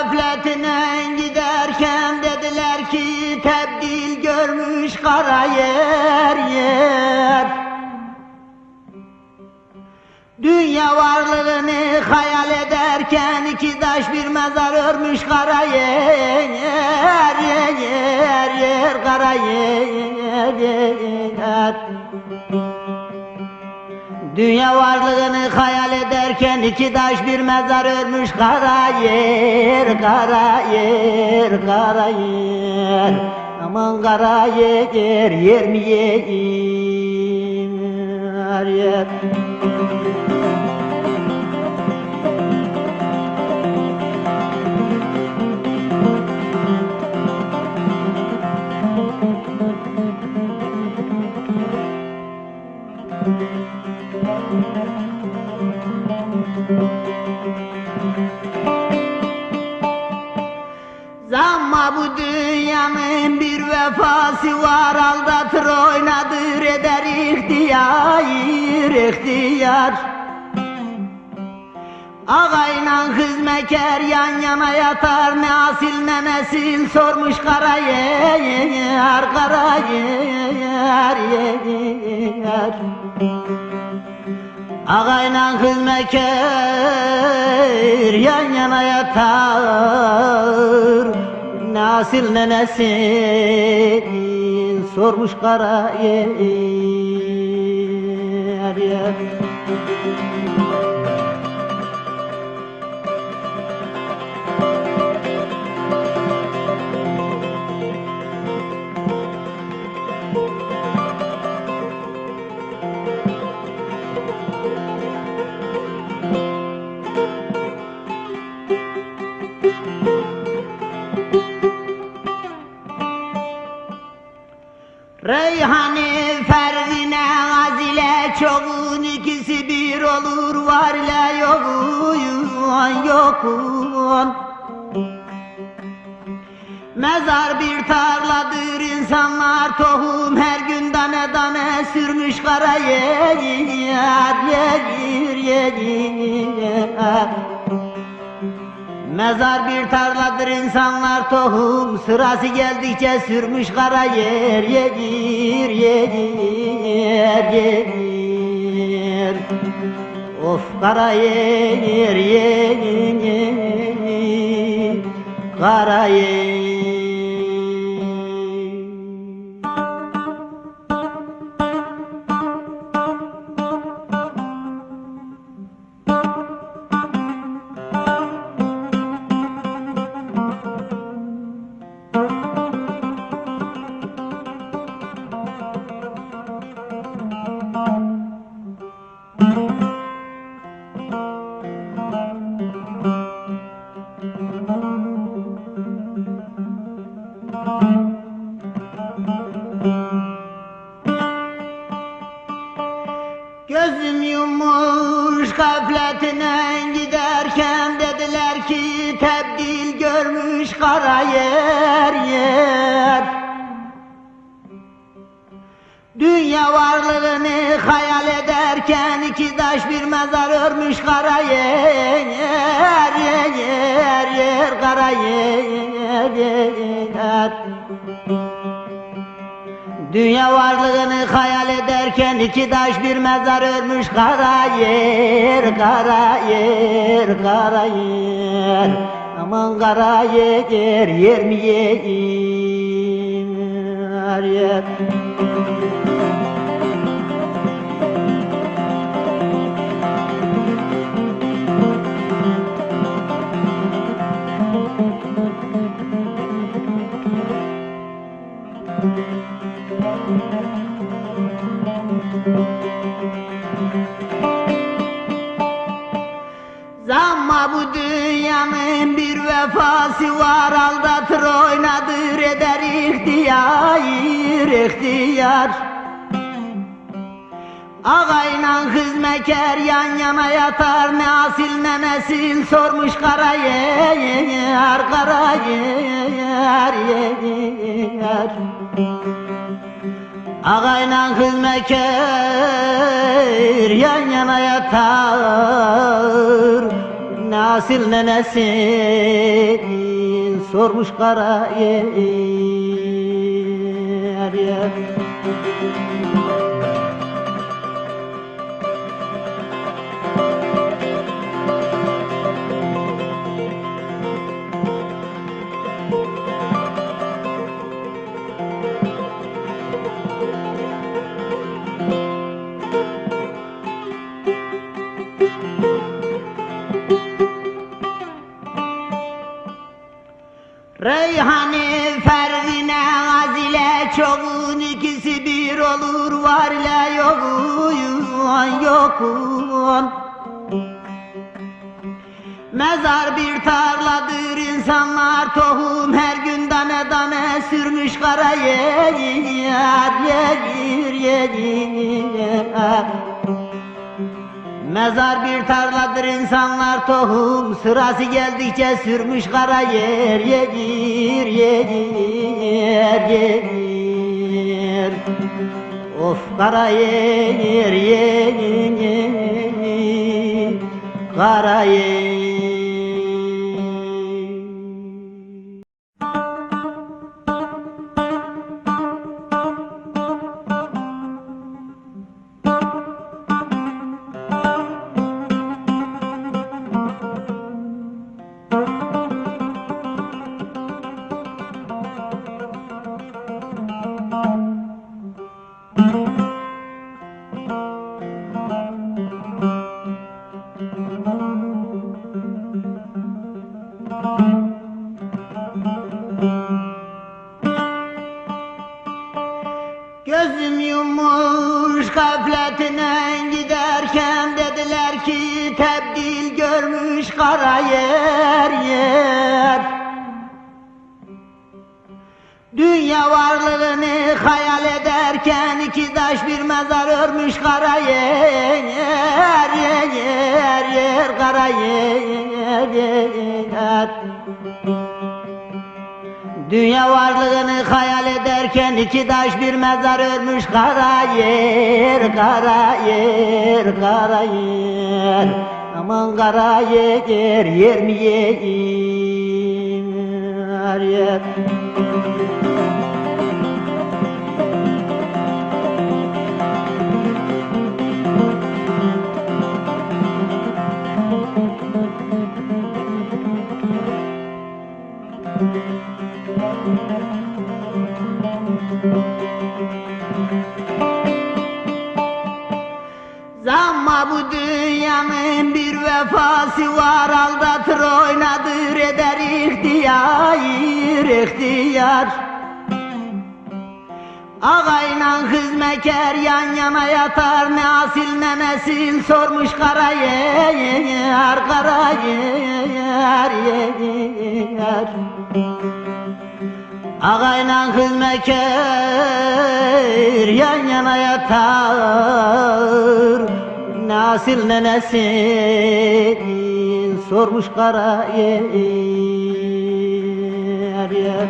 gafletine giderken dediler ki tebdil görmüş kara yer yer. Dünya varlığını hayal ederken iki taş bir mezar örmüş kara yer yer yer yer kara yer yer. Dünya varlığını hayal ederken iki taş bir mezar örmüş kara yer, kara yer, kara yer. Aman kara yer, yer mi yer, yer. Zamma bu dünyanın bir vefası var aldatır oynadır eder ihtiyar ihtiyar. Ağayla hizmeker yan yana yatar ne asil ne nesil sormuş kara yer kara yer yer Ağayla hizmeker yan yana yatar. Nasil ne nesil sormuş kara yer yer Çoğun ikisi bir olur var ile yokun yokun Mezar bir tarladır insanlar tohum her gün tane tane sürmüş kara yer yer yer Mezar bir tarladır insanlar tohum Sırası geldikçe sürmüş kara yer yer yer yer Of kara yer yer Kara yer Gözüm yummuş gafletine giderken dediler ki tebdil görmüş kara yer yer. Dünya varlığını hayal ederken iki taş bir mezar örmüş kara yer yer yer yer, yer kara yer yer. Dünya varlığını hayal ederken iki taş bir mezar örmüş kara yer, kara yer, kara yer. Aman kara yer, yer mi yer, yer. Vefası var aldatır oynadır eder ihtiyar ihtiyar. Ağayla hizmeker yan yana yatar ne asil ne nesil sormuş kara yer kara yer yer Ağayla hizmeker yan yana yatar Nasil ne nesil sormuş kara yer yer Reyhani Fervine Azile çoğun ikisi bir olur var ile yokun yokun Mezar bir tarladır insanlar tohum her gün tane tane sürmüş kara yer yer yer yer yer Mezar bir tarladır insanlar tohum. Sırası geldikçe sürmüş kara yer yer yer yer Of kara yer yer yer Kara yer kara yer yer. Dünya varlığını hayal ederken iki taş bir mezar örmüş kara yer yer yer yer, kara yer yer. Dünya varlığını hayal ederken iki taş bir mezar örmüş kara yer, kara yer, kara yer. Aman kara yer, yer mi yer, yer. Zamma bu dünyanın vefası var aldatır oynadır eder ihtiyar ihtiyar. Ağayla hizmeker yan yana yatar ne asil ne nesil sormuş kara yer kara yer yer. Ağayla hizmeker yan yana yatar Nasil nenesin? Sormuş kara yer yer